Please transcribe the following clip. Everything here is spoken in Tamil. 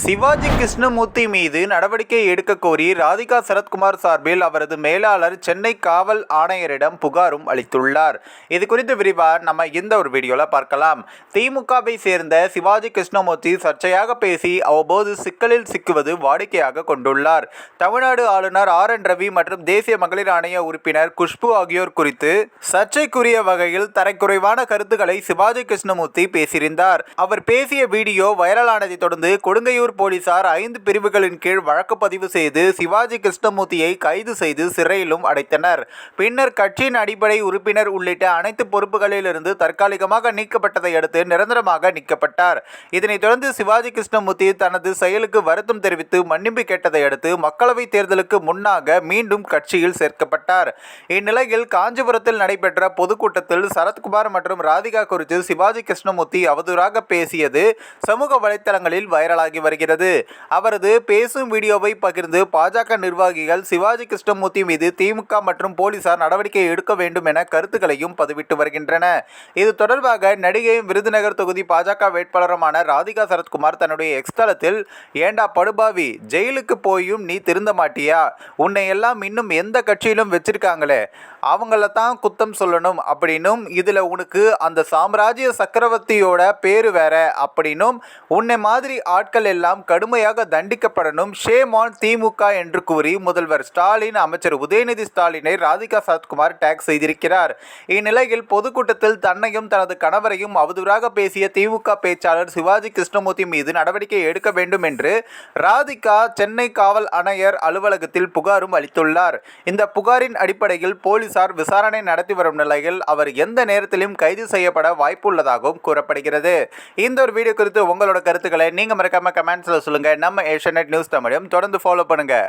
சிவாஜி கிருஷ்ணமூர்த்தி மீது நடவடிக்கை எடுக்க கோரி ராதிகா சரத்குமார் சார்பில் அவரது மேலாளர் சென்னை காவல் ஆணையரிடம் புகாரும் அளித்துள்ளார். இது குறித்து விரிவாக நம்ம இந்த ஒரு வீடியோவில் பார்க்கலாம். திமுகவை சேர்ந்த சிவாஜி கிருஷ்ணமூர்த்தி சர்ச்சையாக பேசி அவ்வப்போது சிக்கலில் சிக்குவது வாடிக்கையாக கொண்டுள்ளார். தமிழ்நாடு ஆளுநர் ஆர் என் ரவி மற்றும் தேசிய மகளிர் ஆணைய உறுப்பினர் குஷ்பு ஆகியோர் குறித்து சர்ச்சைக்குரிய வகையில் தரைக்குறைவான கருத்துக்களை சிவாஜி கிருஷ்ணமூர்த்தி பேசியிருந்தார். அவர் பேசிய வீடியோ வைரலானதை தொடர்ந்து கொடுங்கையூர் போலீசார் ஐந்து பிரிவுகளின் கீழ் வழக்கு பதிவு செய்து சிவாஜி கிருஷ்ணமூர்த்தியை கைது செய்து சிறையிலும் அடைத்தனர். பின்னர் கட்சியின் அடிப்படை உறுப்பினர் உள்ளிட்ட அனைத்து பொறுப்புகளிலிருந்து தற்காலிகமாக நீக்கப்பட்டதை அடுத்து நிரந்தரமாக நீக்கப்பட்டார். இதனைத் தொடர்ந்து சிவாஜி கிருஷ்ணமூர்த்தி தனது செயலுக்கு வருத்தம் தெரிவித்து மன்னிப்பு கேட்டதை அடுத்து மக்களவைத் தேர்தலுக்கு முன்னாக மீண்டும் கட்சியில் சேர்க்கப்பட்டார். இந்நிலையில் காஞ்சிபுரத்தில் நடைபெற்ற பொதுக்கூட்டத்தில் சரத்குமார் மற்றும் ராதிகா குறித்து சிவாஜி கிருஷ்ணமூர்த்தி அவதூறாக பேசியது சமூக வலைத்தளங்களில் வைரலாகி வருகிறது. அவரது பேசும் வீடியோவை பகிர்ந்து பாஜக நிர்வாகிகள் சிவாஜி கிருஷ்ணமூர்த்தி மீது திமுக மற்றும் போலீசார் நடவடிக்கை எடுக்க வேண்டும் என கருத்துக்களையும் பதிவிட்டு வருகின்றன. இது தொடர்பாக நடிகை விருதுநகர் தொகுதி பாஜக வேட்பாளருமான ராதிகா சரத்குமார் தன்னுடைய எக்ஸ்தலத்தில் ஏண்டா படுபாவி ஜெயிலுக்கு போயும் நீ திருந்த மாட்டியா? உன்னை எல்லாம் இன்னும் எந்த கட்சியிலும் வச்சிருக்காங்களே? அவங்கள தான் குத்தம் சொல்லணும் அப்படின்னும் இதில் உனக்கு அந்த சாம்ராஜ்ய சக்கரவர்த்தியோட பேர் வேற அப்படின்னும் உன்னை மாதிரி ஆட்கள் எல்லாம் கடுமையாக தண்டிக்கப்படணும் ஷேமான் திமுக என்று கூறி முதல்வர் ஸ்டாலின் அமைச்சர் உதயநிதி ஸ்டாலினை ராதிகா சரத்குமார் டேக் செய்திருக்கிறார். இந்நிலையில் பொதுக்கூட்டத்தில் தன்னையும் தனது கணவரையும் அவதூறாக பேசிய திமுக பேச்சாளர் சிவாஜி கிருஷ்ணமூர்த்தி மீது நடவடிக்கை எடுக்க வேண்டும் என்று ராதிகா சென்னை காவல் ஆணையர் அலுவலகத்தில் புகாரும் அளித்துள்ளார். இந்த புகாரின் அடிப்படையில் போலீஸ் போலீசார் விசாரணை நடத்தி வரும் நிலையில் அவர் எந்த நேரத்திலும் கைது செய்யப்பட வாய்ப்புள்ளதாகவும் கூறப்படுகிறது. இந்த ஒரு வீடியோ குறித்து உங்களோட கருத்துக்களை நீங்கள் மறக்காம கமெண்ட்ஸில் சொல்லுங்கள் நம்ம ஏஷியநெட் நியூஸ் தமிழையும் தொடர்ந்து ஃபாலோ பண்ணுங்கள்